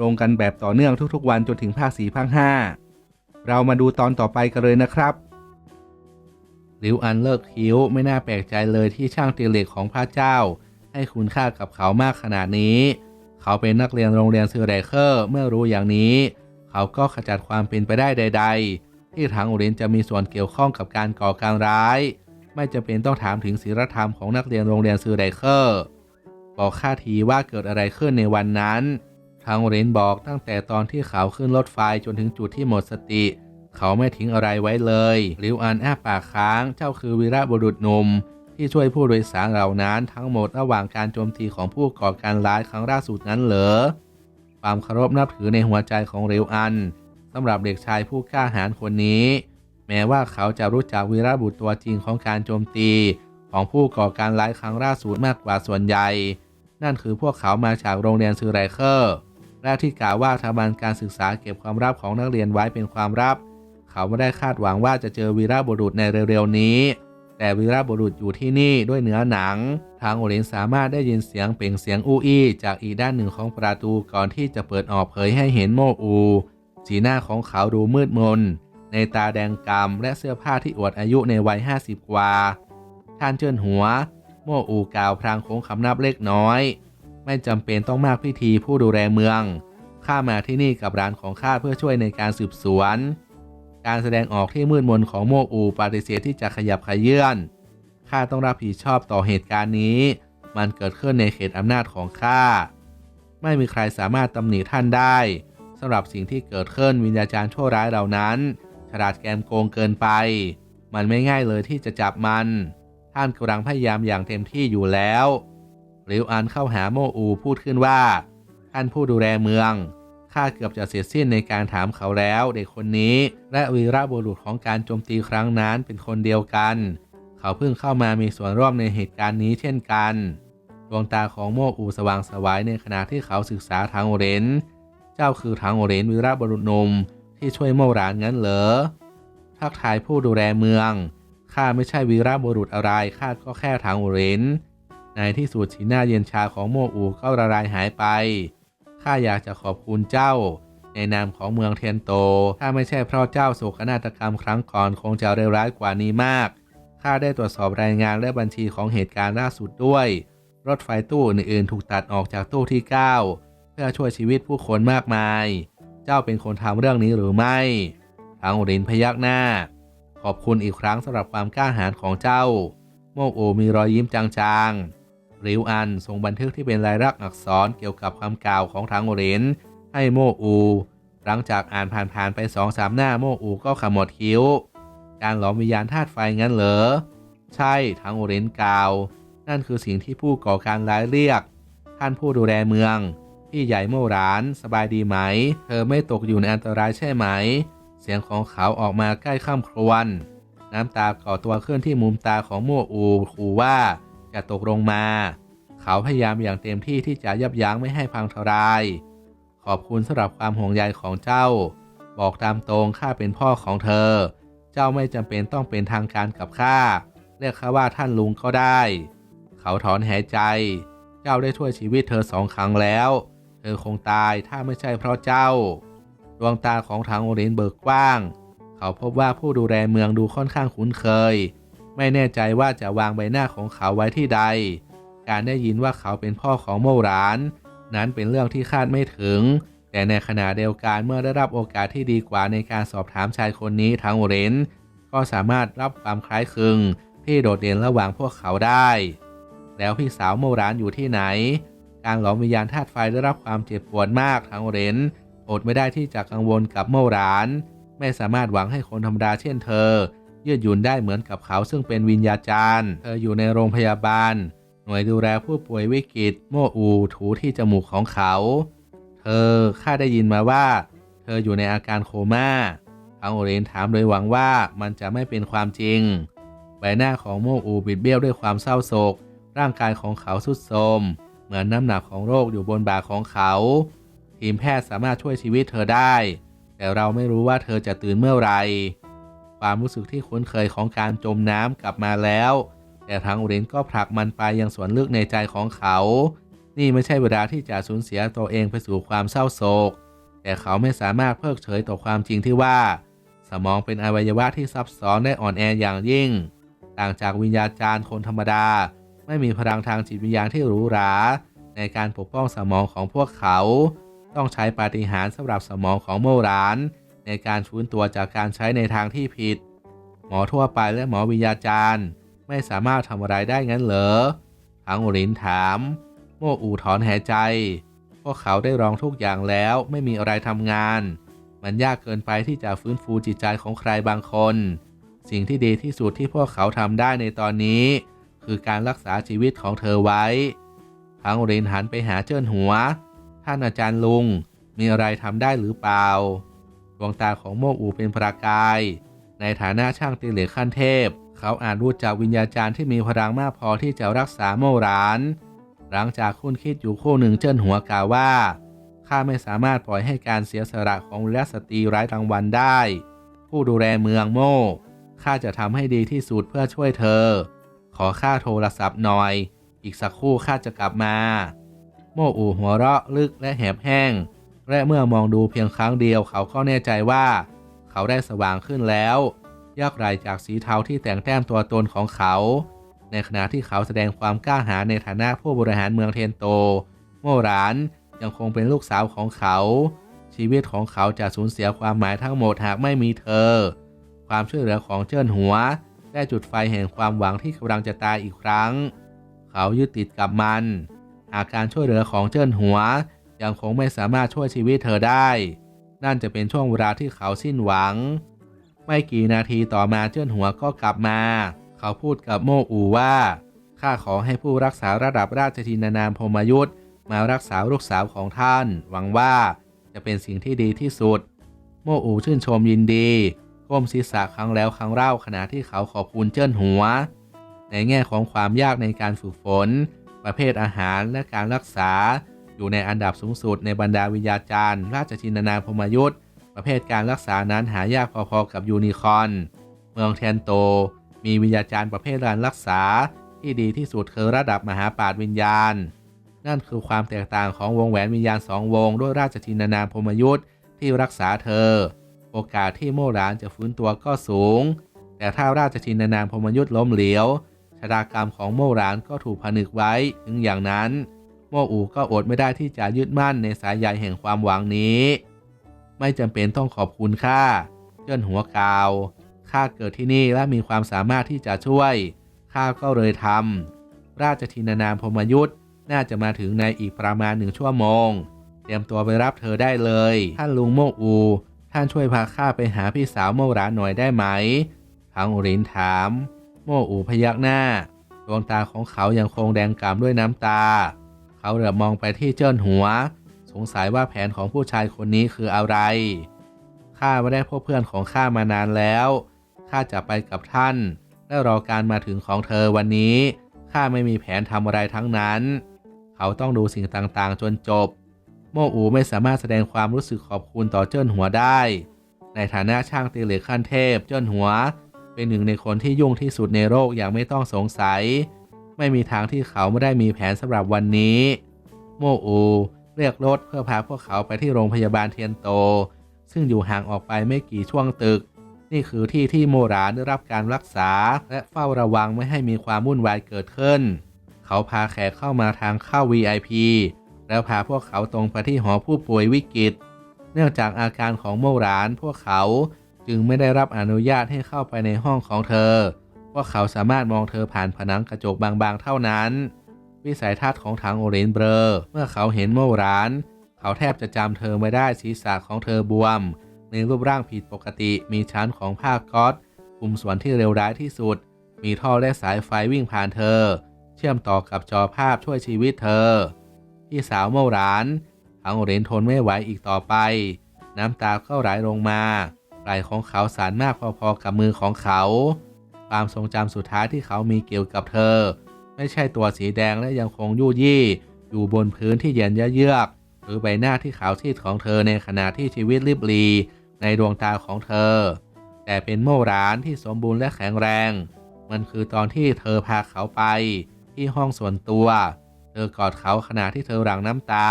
ลงกันแบบต่อเนื่องทุกๆ วันจนถึงภาคสี่ภาคห้าเรามาดูตอนต่อไปกันเลยนะครับหลิวอันเลิกคิ้วไม่น่าแปลกใจเลยที่ช่างตีเหล็กของพระเจ้า ให้คุณค่ากับเขามากขนาดนี้ เขาเป็นนักเรียนโรงเรียนซือไรเคอร์เมื่อรู้อย่างนี้ เขาก็ขจัดความเป็นไปได้ใด ๆ ที่ทางโรงเรียนจะมีส่วนเกี่ยวข้องกับการก่อการร้าย ไม่จำเป็นต้องถามถึงศีลธรรมของนักเรียนโรงเรียนซือไรเคอร์บอกข้าทีว่าเกิดอะไรขึ้นในวันนั้น ทางเรนบอกตั้งแต่ตอนที่เขาขึ้นรถไฟจนถึงจุดที่หมดสติ เขาไม่ทิ้งอะไรไว้เลยลิวอันอ้าปากค้างเจ้าคือวีระบุรุษหนุ่มที่ช่วยผู้โดยสารเหล่านั้นทั้งหมดระหว่างการโจมตีของผู้ก่อการร้ายครั้งล่าสุดนั้นเหรอความเคารพนับถือในหัวใจของเรวอันสำหรับเด็กชายผู้กล้าหาญคนนี้ แม้ว่าเขาจะรู้จักวีรบุตรตัวจริงของการโจมตี ของผู้ก่อการร้ายครั้งล่าสุดมากกว่าส่วนใหญ่ นั่นคือพวกเขามาจากโรงเรียนซูไรเคอร์ และที่กล่าวว่าสถาบันการศึกษาเก็บความลับของนักเรียนไว้เป็นความลับ เขาไม่ได้คาดหวังว่าจะเจอวีรบุรุษในเร็วๆนี้ แต่วีรบุรุษอยู่ที่นี่ด้วยเนื้อหนัง ทางโอเลนสามารถได้ยินเสียงเปล่งเสียงอู้อี้จากอีกด้านหนึ่งของประตูก่อนที่จะเปิดออกเผยให้เห็นโมอู สีหน้าของเขาดูมืดมน ในตาแดงกำและเสื้อผ้าที่อวดอายุในวัย50กว่า ท่านเจิ้นหัว โมอูกล่าวพลางโค้งคำนับเล็กน้อย ไม่จำเป็นต้องมากพิธีผู้ดูแลเมือง ข้ามาที่นี่กับร้านของข้าเพื่อช่วยในการสืบสวน การแสดงออกที่มืดมนของโมอูปฏิเสธที่จะขยับขยื่นข้าต้องรับผิดชอบต่อเหตุการณ์นี้ มันเกิดขึ้นในเขตอำนาจของข้า ไม่มีใครสามารถตำหนิท่านได้สำหรับสิ่งที่เกิดขึ้นวิญญาจารย์ชั่วร้ายเหล่านั้น ฉลาดแกมโกงเกินไป มันไม่ง่ายเลยที่จะจับมัน ท่านกำลังพยายามอย่างเต็มที่อยู่แล้ว หลิวอันเข้าหาโมอูพูดขึ้นว่า ท่านผู้ดูแลเมืองข้าเกือบจะเสียสิ้นในการถามเขาแล้ว เด็กคนนี้ และวีรบุรุษของการโจมตีครั้งนั้นเป็นคนเดียวกัน เขาเพิ่งเข้ามามีส่วนร่วมในเหตุการณ์นี้เช่นกันดวงตาของโมอูสว่างสวายในขณะที่เขาศึกษาทางโอเรนเจ้าคือทางโอเรนวีรบุรุษหนมที่ช่วยโมรานงั้นเหรอทักทายผู้ดูแลเมืองข้าไม่ใช่วีรบุรุษอะไรข้าก็แค่ทางโอเรน ในที่สุดสีหน้าเย็นชาของโมอูก็ละลายหายไป ข้าอยากจะขอบคุณเจ้า ในนามของเมืองเทียนโต ถ้าไม่ใช่เพราะเจ้าโศกนาฏกรรมครั้งก่อนคงจะเลวร้ายกว่านี้มาก ข้าได้ตรวจสอบรายงานและบัญชีของเหตุการณ์ล่าสุดด้วย รถไฟตู้อื่นๆถูกตัดออกจากตู้ที่ 9 เพื่อช่วยชีวิตผู้คนมากมาย เจ้าเป็นคนทำเรื่องนี้หรือไม่ทางรินพยักหน้า ขอบคุณอีกครั้งสำหรับความกล้าหาญของเจ้า โมโอมีรอยยิ้มจางๆ ริวอันส่งบันทึกที่เป็นลายลักษณ์อักษรเกี่ยวกับคำกล่าวของทางโอเรนให้โมอู หลังจากอ่านผ่านๆไปสองสามหน้าโมอูก็ขมวดคิ้ว การหลอมวิญญาณธาตุไฟงั้นเหรอ ใช่ทางโอเรนกล่าว นั่นคือสิ่งที่ผู้ก่อการร้ายเรียก ท่านผู้ดูแลเมือง พี่ใหญ่โมรานสบายดีไหม เธอไม่ตกอยู่ในอันตรายใช่ไหม เสียงของเขาออกมาใกล้ข้ามครวนน้ำตาก่อตัวขึ้นที่มุมตาของโมอูขู่ว่า จะตกลงมา เขาพยายามอย่างเต็มที่ที่จะยับยั้งไม่ให้พังทลาย ขอบคุณสำหรับความห่วงใยของเจ้า บอกตามตรงข้าเป็นพ่อของเธอ เจ้าไม่จำเป็นต้องเป็นทางการกับข้าเรียกข้าว่าท่านลุงก็ได้ เขาถอนหายใจ เจ้าได้ช่วยชีวิตเธอสองครั้งแล้ว เธอคงตายถ้าไม่ใช่เพราะเจ้า ดวงตาของทางโอเรนเบิกกว้าง เขาพบว่าผู้ดูแลเมืองดูค่อนข้างคุ้นเคย ไม่แน่ใจว่าจะวางใบหน้าของเขาไว้ที่ใด การได้ยินว่าเขาเป็นพ่อของโมราน นั้นเป็นเรื่องที่คาดไม่ถึง แต่ในขณะเดียวกันเมื่อได้รับโอกาสที่ดีกว่าในการสอบถามชายคนนี้ทางโอเรนก็สามารถรับความคล้ายคลึงที่โดดเด่นระหว่างพวกเขาได้ แล้วพี่สาวโมรานอยู่ที่ไหน การหลอมวิญญาณธาตุไฟได้รับความเจ็บปวดมากทางโอเรนอดไม่ได้ที่จะกังวลกับโมราน ไม่สามารถหวังให้คนธรรมดาเช่นเธอ ยืดหยุ่นได้เหมือนกับเขาซึ่งเป็นวิญญาจารย์ เธออยู่ในโรงพยาบาล หน่วยดูแลผู้ป่วยวิกฤตโมอูถูที่จมูกของเขา เธอข้าได้ยินมาว่า เธออยู่ในอาการโคม่าทังโอเรนถามโดยหวังว่ามันจะไม่เป็นความจริง ใบหน้าของโมอูบิดเบี้ยวด้วยความเศร้าโศก ร่างกายของเขาสุดโทรมเหมือนน้ำหนักของโรคอยู่บนบ่าของเขา ทีมแพทย์สามารถช่วยชีวิตเธอได้ แต่เราไม่รู้ว่าเธอจะตื่นเมื่อไหร่ ความรู้สึกที่คุ้นเคยของการจมน้ำกลับมาแล้ว แต่ทางอุรินก็ผลักมันไปยังส่วนลึกในใจของเขา นี่ไม่ใช่เวลาที่จะสูญเสียตัวเองไปสู่ความเศร้าโศก แต่เขาไม่สามารถเพิกเฉยต่อความจริงที่ว่า สมองเป็นอวัยวะที่ซับซ้อนได้อ่อนแออย่างยิ่ง ต่างจากวิญญาจารย์คนธรรมดา ไม่มีพลังทางจิตวิญญาณที่หรูหราในการปกป้องสมองของพวกเขา ต้องใช้ปาฏิหาริย์สำหรับสมองของโมราน ในการฟื้นตัวจากการใช้ในทางที่ผิด หมอทั่วไปและหมอวิญญาจารย์ ไม่สามารถทำอะไรได้งั้นเหรอทังอุรินถาม โมอูถอนหายใจ พวกเขาได้ลองทุกอย่างแล้วไม่มีอะไรทำงาน มันยากเกินไปที่จะฟื้นฟูจิตใจของใครบางคน สิ่งที่ดีที่สุดที่พวกเขาทำได้ในตอนนี้ คือการรักษาชีวิตของเธอไว้ทังอุรินหันไปหาเจิ้นหัว ท่านอาจารย์ลุงมีอะไรทำได้หรือเปล่า ดวงตาของโมอูเป็นประกาย ในฐานะช่างตีเหล็กขั้นเทพ เขาอาจรู้จักวิญญาจารย์ที่มีพลังมากพอที่จะรักษาโมราน หลังจากคุ้นคิดอยู่คู่หนึ่งเจิ้นหัวกล่าวว่าข้าไม่สามารถปล่อยให้การเสียสละของวิลสตรีไร้รางวัลได้ ผู้ดูแลเมืองโมข้าจะทำให้ดีที่สุดเพื่อช่วยเธอ ขอค่าโทรศัพท์หน่อย อีกสักครู่ข้าจะกลับมา โมอูหัวเราะลึกและแหบแห้ง และเมื่อมองดูเพียงครั้งเดียวเขาก็แน่ใจว่า เขาได้สว่างขึ้นแล้วยอกไรจากสีเทาที่แต่งแต้มตัวตนของเขา ในขณะที่เขาแสดงความกล้าหาญในฐานะผู้บริหารเมืองเทนโต โมรานยังคงเป็นลูกสาวของเขา ชีวิตของเขาจะสูญเสียความหมายทั้งหมดหากไม่มีเธอ ความช่วยเหลือของเจิ้นหัว ได้จุดไฟแห่งความหวังที่กำลังจะตายอีกครั้ง เขายึดติดกับมันหากการช่วยเหลือของเจิ้นหัว ยังคงไม่สามารถช่วยชีวิตเธอได้ นั่นจะเป็นช่วงเวลาที่เขาสิ้นหวัง ไม่กี่นาทีต่อมาเจิ้นหัวก็กลับมา เขาพูดกับโมอูว่าข้าขอให้ผู้รักษาระดับราชทินานามพมยุทธมารักษาลูกสาวของท่าน หวังว่าจะเป็นสิ่งที่ดีที่สุด โมอูชื่นชมยินดีก้มศีรษะครั้งแล้วครั้งเล่าขณะที่เขาขอบคุณเจิ้นหัว ในแง่ของความยากในการฝึกฝน ประเภทอาหารและการรักษา อยู่ในอันดับสูงสุดในบรรดาวิญญาจารย์ ราชทินานามพมยุทธประเภทการรักษานั้นหายากพอๆกับยูนิคอน เมืองเทนโต มีวิญญาจารย์ประเภทการรักษา ที่ดีที่สุดคือระดับมหาปราชญ์วิญญาณ นั่นคือความแตกต่างของวงแหวนวิญญาณสองวง ด้วยราชทินานามพมยุทธที่รักษาเธอ โอกาสที่โมรานจะฟื้นตัวก็สูง แต่ถ้าราชทินานามพมยุทธล้มเหลวชะตากรรมของโมรานก็ถูกผนึกไว้ถึงอย่างนั้น มอูก็อดไม่ได้ที่จะยึดมั่นในสายใยแห่งความหวังนี้ ไม่จำเป็นต้องขอบคุณข้าเจิ้นหัวกาวข้าเกิดที่นี่และมีความสามารถที่จะช่วยข้าก็เลยทำราชทินานามพมยุทธ์น่าจะมาถึงในอีกประมาณหนึ่งชั่วโมง เตรียมตัวไปรับเธอได้เลย ท่านลุงโมอู ท่านช่วยพาข้าไปหาพี่สาวโมราหน่อยได้ไหมทางอุรินถาม โมอูพยักหน้า ดวงตาของเขายังคงแดงกล่ำด้วยน้ำตา เขาเหลือบมองไปที่เจิ้นหัว สงสัยว่าแผนของผู้ชายคนนี้คืออะไร ข้าไม่ได้พบเพื่อนของข้ามานานแล้ว ข้าจะไปกับท่าน และรอการมาถึงของเธอวันนี้ ข้าไม่มีแผนทำอะไรทั้งนั้น เขาต้องดูสิ่งต่างๆ จนจบ โมอูไม่สามารถแสดงความรู้สึกขอบคุณต่อเจิ้นหัวได้ ในฐานะช่างตีเหล็กขั้นเทพ เจิ้นหัว เป็นหนึ่งในคนที่ยุ่งที่สุดในโลกอย่างไม่ต้องสงสัย ไม่มีทางที่เขาไม่ได้มีแผนสำหรับวันนี้ โมอูเรียกรถเพื่อพาพวกเขาไปที่โรงพยาบาลเทียนโต ซึ่งอยู่ห่างออกไปไม่กี่ช่วงตึก นี่คือที่ที่โมราได้รับการรักษา และเฝ้าระวังไม่ให้มีความวุ่นวายเกิดขึ้น เขาพาแขกเข้ามาทางเข้า VIP แล้วพาพวกเขาตรงไปที่หอผู้ป่วยวิกฤต เนื่องจากอาการของโมรานพวกเขาจึงไม่ได้รับอนุญาตให้เข้าไปในห้องของเธอ พวกเขาสามารถมองเธอผ่านผนังกระจกบางๆ เท่านั้น วิสัยทัศน์ของทางโอเรนเบลอเมื่อเขาเห็นโมราน เขาแทบจะจำเธอไม่ได้ศีรษะของเธอบวมในรูปร่างผิดปกติมีชั้นของผ้าก๊อซคลุมส่วนที่เร็วร้ายที่สุด มีท่อและสายไฟวิ่งผ่านเธอ เชื่อมต่อกับจอภาพช่วยชีวิตเธอ พี่สาวโมรานทั้งเรนทนไม่ไหวอีกต่อไป น้ำตาก็ไหลลงมาไหล่ของเขาสานมากพอๆกับมือของเขา ความทรงจำสุดท้ายที่เขามีเกี่ยวกับเธอ ไม่ใช่ตัวสีแดงและยังคงยู่ยี่ อยู่บนพื้นที่เย็นเยือกหรือใบหน้าที่ขาวซีดของเธอในขณะที่ชีวิตริบรีในดวงตาของเธอ แต่เป็นโมร้านที่สมบูรณ์และแข็งแรง มันคือตอนที่เธอพาเขาไป ที่ห้องส่วนตัว เธอกอดเขาขณะที่เธอหลั่งน้ำตา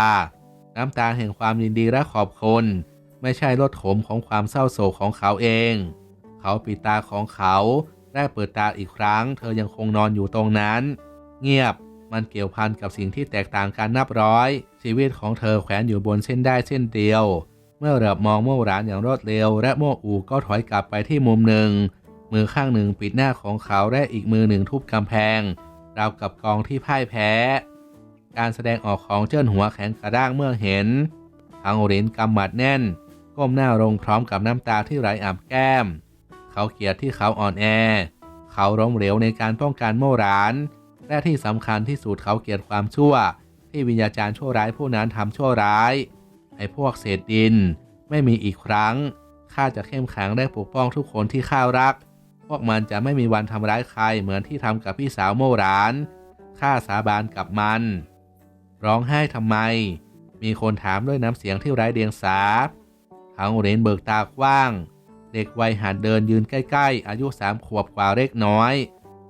น้ำตาแห่งความยินดีและขอบคุณ ไม่ใช่รสขมของความเศร้าโศกของเขาเอง เขาปิดตาของเขา ได้เปิดตาอีกครั้ง เธอยังคงนอนอยู่ตรงนั้น เงียบมันเกี่ยวพันกับสิ่งที่แตกต่างกันนับร้อย ชีวิตของเธอแขวนอยู่บนเส้นได้เส้นเดียว เมื่อเหลือบมองโม่ร้านอย่างรวดเร็ว และโม่อูก็ถอยกลับไปที่มุมหนึ่ง มือข้างหนึ่งปิดหน้าของเขาและอีกมือหนึ่งทุบกำแพงราวกับกองที่พ่ายแพ้ การแสดงออกของเจิ้นหัวแข็งกระด้างเมื่อเห็นทางโอรินกำหมัดแน่น ก้มหน้าลงพร้อมกับน้ำตาที่ไหลอาบแก้ม เขาเกลียดที่เขาอ่อนแอ เขาล้มเหลวในการป้องกันโมราน และที่สำคัญที่สุดเขาเกลียดความชั่ว ที่วิญญาจารย์ชั่วร้ายผู้นั้นทำชั่วร้าย ไอ้พวกเศษดิน ไม่มีอีกครั้ง ข้าจะเข้มแข็งได้ปกป้องทุกคนที่ข้ารัก พวกมันจะไม่มีวันทำร้ายใครเหมือนที่ทำกับพี่สาวโมราน ข้าสาบานกับมัน ร้องไห้ทำไม มีคนถามด้วยน้ำเสียงที่ไร้เดียงสาทังเรนเบิกตากว้าง เด็กวัยหัดเดินยืนใกล้ๆ อายุสามขวบกว่าเล็กน้อย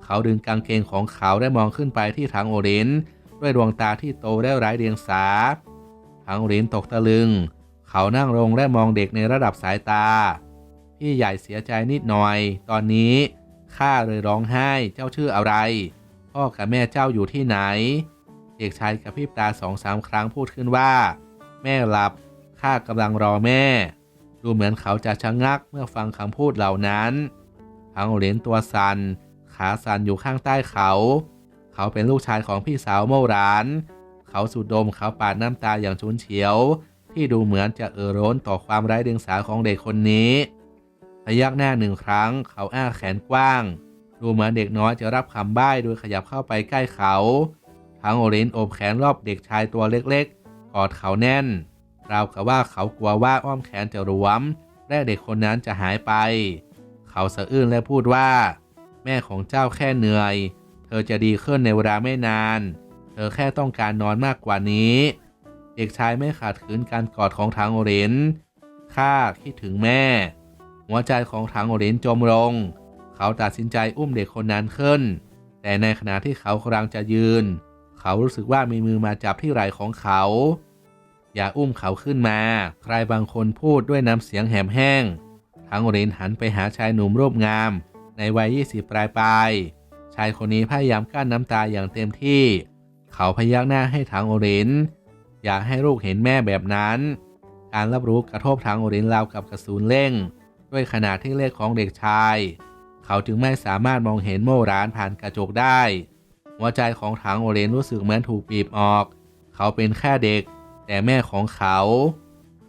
เขาดึงกางเกงของเขาได้มองขึ้นไปที่ทังโอรินด้วยดวงตาที่โตและไร้เดียงสาทังโอรินตกตะลึง เขานั่งลงและมองเด็กในระดับสายตา พี่ใหญ่เสียใจนิดหน่อย ตอนนี้ข้าเลยร้องไห้เจ้าชื่ออะไร พ่อกับแม่เจ้าอยู่ที่ไหน เด็กชายกับพริบตาสองสามครั้งพูดขึ้นว่า แม่หลับข้ากำลังรอแม่ ดูเหมือนเขาจะชะงักเมื่อฟังคำพูดเหล่านั้นทั้งเหรียญตัวสันขาสันอยู่ข้างใต้เขา เขาเป็นลูกชายของพี่สาวโมราน เขาสูดดมเขาปาดน้ำตาอย่างชุนเฉียว ที่ดูเหมือนจะเอ่อร้นต่อความไร้เดียงสาของเด็กคนนี้พยักหน้าหนึ่งครั้ง เขาอ้าแขนกว้าง ดูเหมือนเด็กน้อยจะรับคำใบ้โดยขยับเข้าไปใกล้เขา ทั้งโอรินโอบแขนรอบเด็กชายตัวเล็กๆกอดเขาแน่น ราวกับว่าเขากลัวว่าอ้อมแขนจะรวม และเด็กคนนั้นจะหายไป เขาสะอื้นและพูดว่า แม่ของเจ้าแค่เหนื่อย เธอจะดีขึ้นในเวลาไม่นาน เธอแค่ต้องการนอนมากกว่านี้ เด็กชายไม่ขาดขืนการกอดของทางโอเรนข้าคิดถึงแม่ หัวใจของทางโอเรนจมลง เขาตัดสินใจอุ้มเด็กคนนั้นขึ้น แต่ในขณะที่เขากำลังจะยืน เขารู้สึกว่ามีมือมาจับที่ไหล่ของเขา อย่าอุ้มเขาขึ้นมา ใครบางคนพูดด้วยน้ำเสียงแหบแห้ง ทั้งเรนหันไปหาชายหนุ่มรูปงาม ในวัย20ปลายปลาย ชายคนนี้พยายามกั้นน้ำตาอย่างเต็มที่ เขาพยักหน้าให้ทางโอริน อยากให้ลูกเห็นแม่แบบนั้น การรับรู้กระทบทางโอรินราวกับกระสุนเร่ง ด้วยขนาดที่เล็กของเด็กชาย เขาจึงไม่สามารถมองเห็นโมร้านผ่านกระจกได้ หัวใจของทางโอเรนรู้สึกเหมือนถูกบีบออก เขาเป็นแค่เด็ก แต่แม่ของเขา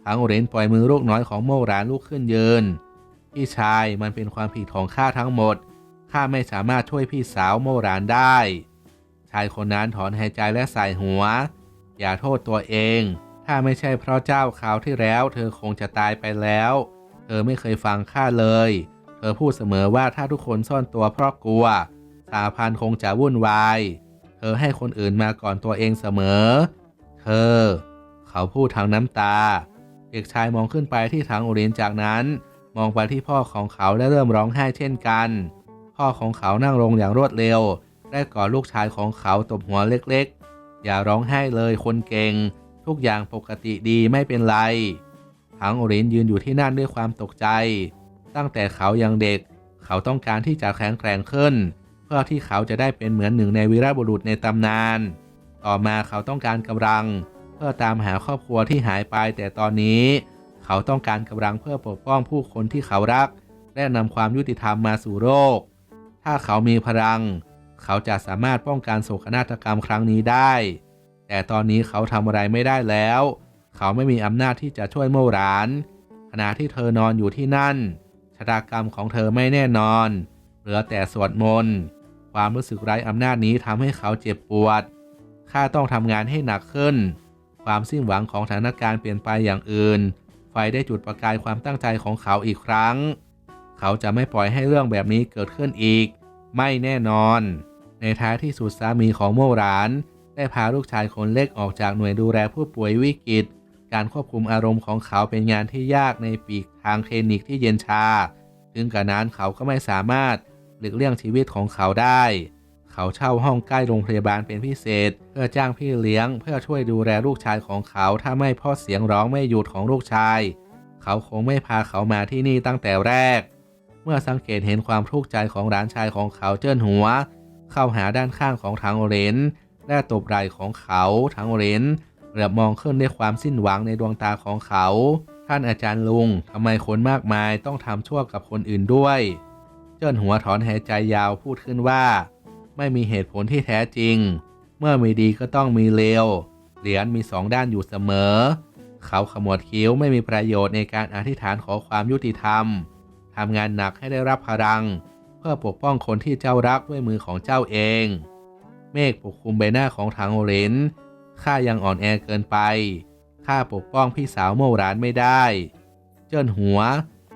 ทางโอเรนปล่อยมือลูกน้อยของโมรานลุกขึ้นยืน พี่ชายมันเป็นความผิดของข้าทั้งหมด ข้าไม่สามารถช่วยพี่สาวโมรานได้ ชายคนนั้นถอนหายใจและใส่หัว อย่าโทษตัวเอง ถ้าไม่ใช่เพราะเจ้าคราวที่แล้ว เธอคงจะตายไปแล้ว เธอไม่เคยฟังข้าเลย เธอพูดเสมอว่าถ้าทุกคนซ่อนตัวเพราะกลัว สาพันคงจะวุ่นวาย เธอให้คนอื่นมาก่อนตัวเองเสมอ เธอ เขาพูดทางน้ำตา เด็กชายมองขึ้นไปที่ทางโอเรนจากนั้น มองไปที่พ่อของเขาและเริ่มร้องไห้เช่นกัน พ่อของเขานั่งลงอย่างรวดเร็ว ได้กอดลูกชายของเขาตบหัวเล็กๆ อย่าร้องไห้เลยคนเก่ง ทุกอย่างปกติดีไม่เป็นไรทางโอเรนยืนอยู่ที่นั่นด้วยความตกใจ ตั้งแต่เขายังเด็ก เขาต้องการที่จะแข็งแกร่งขึ้น เพื่อที่เขาจะได้เป็นเหมือนหนึ่งในวีรบุรุษในตำนาน ต่อมาเขาต้องการกำลัง เพื่อตามหาครอบครัวที่หายไป แต่ตอนนี้ เขาต้องการกำลังเพื่อปกป้องผู้คนที่เขารัก และนำความยุติธรรมมาสู่โลกถ้าเขามีพลัง เขาจะสามารถป้องกันโศกนาฏกรรมครั้งนี้ได้ แต่ตอนนี้เขาทำอะไรไม่ได้แล้ว เขาไม่มีอำนาจที่จะช่วยโมราน ขณะที่เธอนอนอยู่ที่นั่นชะตากรรมของเธอไม่แน่นอน เหลือแต่สวดมนต์ความรู้สึกไร้อำนาจนี้ทำให้เขาเจ็บปวดข้าต้องทำงานให้หนักขึ้น ความสิ้นหวังของสถานการณ์เปลี่ยนไปอย่างอื่น ไฟได้จุดประกายความตั้งใจของเขาอีกครั้ง เขาจะไม่ปล่อยให้เรื่องแบบนี้เกิดขึ้นอีก ไม่แน่นอน ในท้ายที่สุดสามีของโมราน ได้พาลูกชายคนเล็กออกจากหน่วยดูแลผู้ป่วยวิกฤต การควบคุมอารมณ์ของเขาเป็นงานที่ยากในปีกทางคลินิกที่เย็นชา ถึงกระนั้นเขาก็ไม่สามารถหลีกเลี่ยงชีวิตของเขาได้ เขาเช่าห้องใกล้โรงพยาบาลเป็นพิเศษ เพื่อจ้างพี่เลี้ยง เพื่อช่วยดูแลลูกชายของเขาถ้าไม่พ่อเสียงร้องไม่หยุดของลูกชาย เขาคงไม่พาเขามาที่นี่ตั้งแต่แรก เมื่อสังเกตเห็นความทุกข์ใจของหลานชายของเขาเจิ้นหัว เข้าหาด้านข้างของทางเรนและตบไหล่ของเขาทางเรนเหลือบมองขึ้นด้วยความสิ้นหวังในดวงตาของเขา ท่านอาจารย์ลุงทำไมคนมากมายต้องทำชั่วกับคนอื่นด้วย เจิ้นหัวถอนหายใจยาวพูดขึ้นว่า ไม่มีเหตุผลที่แท้จริง เมื่อมีดีก็ต้องมีเลว เหรียญมีสองด้านอยู่เสมอ เขาขมวดคิ้วไม่มีประโยชน์ในการอธิษฐานขอความยุติธรรม ทำงานหนักให้ได้รับพลัง เพื่อปกป้องคนที่เจ้ารักด้วยมือของเจ้าเอง เมฆปกคลุมใบหน้าของทางโอเรนข้ายังอ่อนแอเกินไป ข้าปกป้องพี่สาวโมรานไม่ได้ เจิ้นหัว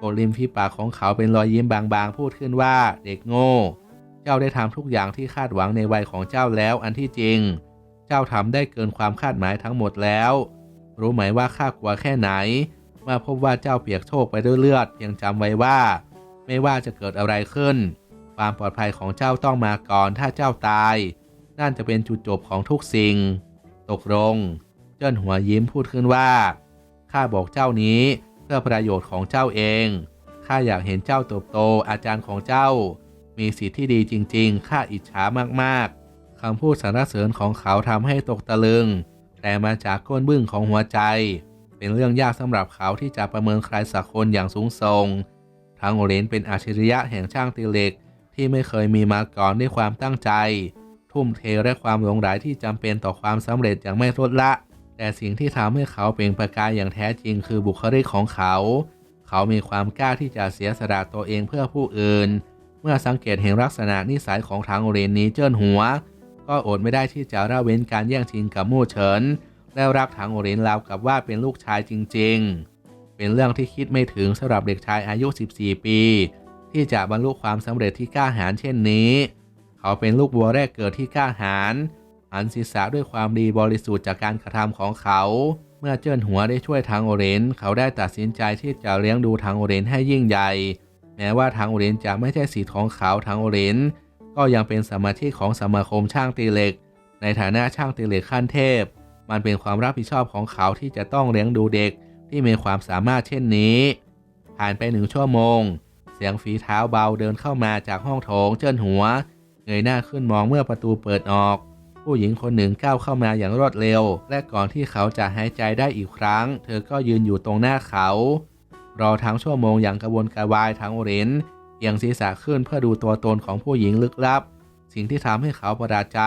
กดริมฝีปากของเขาเป็นรอยยิ้มบางๆ พูดขึ้นว่าเด็กโง่ เจ้าได้ทำทุกอย่างที่คาดหวังในวัยของเจ้าแล้วอันที่จริง เจ้าทำได้เกินความคาดหมายทั้งหมดแล้ว รู้ไหมว่าข้ากลัวแค่ไหนเมื่อพบว่าเจ้าเปียกโชกไปด้วยเลือดยังจำไว้ว่า ไม่ว่าจะเกิดอะไรขึ้น ความปลอดภัยของเจ้าต้องมาก่อนถ้าเจ้าตาย นั่นจะเป็นจุดจบของทุกสิ่ง ตกลง เจิ้นหัวยิ้มพูดขึ้นว่าข้าบอกเจ้านี้เพื่อประโยชน์ของเจ้าเองข้าอยากเห็นเจ้าเติบโตอาจารย์ของเจ้า มีสิทธิ์ที่ดีจริง ๆ ข้าอิจฉามากๆ คำพูดสรรเสริญของเขาทำให้ตกตะลึง แต่มาจากก้นบึ้งของหัวใจ เป็นเรื่องยากสำหรับเขาที่จะประเมินใครสักคนอย่างสูงส่งทางโอเรนเป็นอาชิริยะแห่งช่างตีเหล็ก ที่ไม่เคยมีมาก่อนด้วยความตั้งใจ ทุ่มเทและความหลงใหลที่จำเป็นต่อความสำเร็จอย่างไม่ลดละ แต่สิ่งที่ทำให้เขาเปล่งประกายอย่างแท้จริงคือบุคลิกของเขา เขามีความกล้าที่จะเสียสละตัวเองเพื่อผู้อื่นเเมื่อสังเกตเห็นลักษณะนิสัยของทางโอเรนนี้เจิ้นหัว ก็อดไม่ได้ที่จะละเว้นการแย่งชิงกับมู่เฉินและรักทางโอเรนราวกับว่าเป็นลูกชายจริง ๆ เป็นเรื่องที่คิดไม่ถึงสำหรับเด็กชายอายุ 14 ปี ที่จะบรรลุความสำเร็จที่กล้าหาญเช่นนี้ เขาเป็นลูกวัวแรกเกิดที่กล้าหาญหันศีรษะด้วยความดีบริสุทธิ์จากการกระทำของเขาเมื่อเจิ้นหัวได้ช่วยทางโอเรน เขาได้ตัดสินใจที่จะเลี้ยงดูทางโอเรนให้ยิ่งใหญ่ แม้ว่าทางโอเรนจะไม่ใช่สิทองขาวทางโอเรนก็ยังเป็นสมาชิกของสมาคมช่างตีเหล็ก ในฐานะช่างตีเหล็กขั้นเทพ มันเป็นความรับผิดชอบของเขาที่จะต้องเลี้ยงดูเด็กที่มีความสามารถเช่นนี้ ผ่านไปหนึ่งชั่วโมง เสียงฝีเท้าเบาเดินเข้ามาจากห้องโถงเจิ้นหัว เงยหน้าขึ้นมองเมื่อประตูเปิดออก ผู้หญิงคนหนึ่งก้าวเข้ามาอย่างรวดเร็ว และก่อนที่เขาจะหายใจได้อีกครั้ง เธอก็ยืนอยู่ตรงหน้าเขา รอทั้งชั่วโมงอย่างกระวนกระวายทั้งโอเรนเอียงศีรษะขึ้นเพื่อดูตัวตนของผู้หญิงลึกลับ สิ่งที่ทำให้เขาประหลาดใจ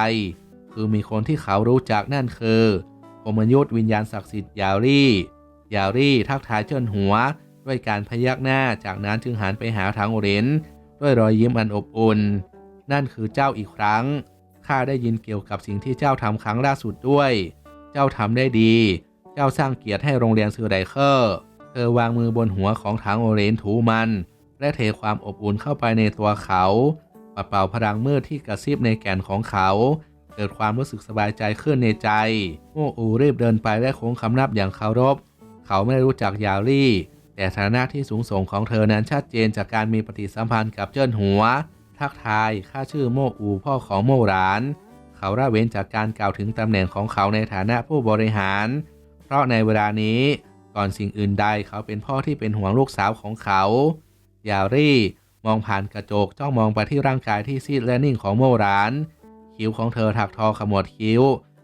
คือมีคนที่เขารู้จักนั่นคือพมยุทธวิญญาณศักดิ์สิทธิ์ยารี่ ยารี่ทักทายเจิ้นหัว ด้วยการพยักหน้าจากนั้นจึงหันไปหาทางโอเรนด้วยรอยยิ้มอันอบอุ่น นั่นคือเจ้าอีกครั้งข้าได้ยินเกี่ยวกับสิ่งที่เจ้าทำครั้งล่าสุดด้วย เจ้าทำได้ดี เจ้าสร้างเกียรติให้โรงเรียนซือไดเคอร์ เธอวางมือบนหัวของทางโอเรนถูมัน และเทความอบอุ่นเข้าไปในตัวเขาปัดเป่าพลังมืดที่กระซิบในแก่นของเขา เกิดความรู้สึกสบายใจขึ้นในใจ โมอูรีบเดินไปและโค้งคำนับอย่างเคารพ เขาไม่ได้รู้จักยาลี่ แต่ฐานะที่สูงส่งของเธอนั้นชัดเจนจากการมีปฏิสัมพันธ์กับเจิ้นหัว ทักทายข้าชื่อโมอูพ่อของโมหราน เขาละเว้นจากการกล่าวถึงตำแหน่งของเขาในฐานะผู้บริหาร เพราะในเวลานี้ ก่อนสิ่งอื่นใดเขาเป็นพ่อที่เป็นห่วงลูกสาวของเขายารี่มองผ่านกระจกจ้องมองไปที่ร่างกายที่ซีดและนิ่งของโมราน คิ้วของเธอถักทอขมวดคิ้ว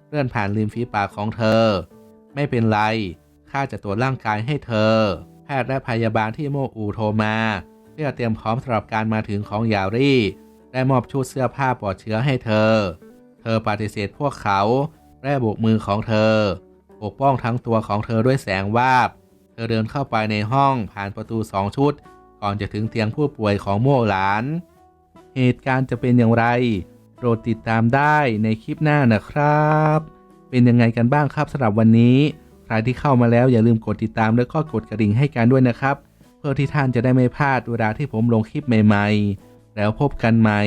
เลื่อนผ่านริมฝีปากของเธอ ไม่เป็นไรข้าจะตรวจร่างกายให้เธอ แพทย์และพยาบาลที่โมอูโทรมาเพื่อเตรียมพร้อมสำหรับการมาถึงของยารี่ได้มอบชุดเสื้อผ้าปลอดเชื้อให้เธอ เธอปฏิเสธพวกเขาและโบกมือของเธอ ปกป้องทั้งตัวของเธอด้วยแสงวาบ เธอเดินเข้าไปในห้องผ่านประตูสองชุด ก่อนจะถึงเตียงผู้ป่วยของโม่หลาน เหตุการณ์จะเป็นอย่างไร โปรดติดตามได้ในคลิปหน้านะครับ เป็นยังไงกันบ้างครับสำหรับวันนี้ ใครที่เข้ามาแล้วอย่าลืมกดติดตามแล้วก็กดกระดิ่งให้กันด้วยนะครับ เพื่อที่ท่านจะได้ไม่พลาดเวลาที่ผมลงคลิปใหม่ ๆ แล้วพบกันใหม่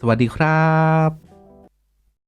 สวัสดีครับ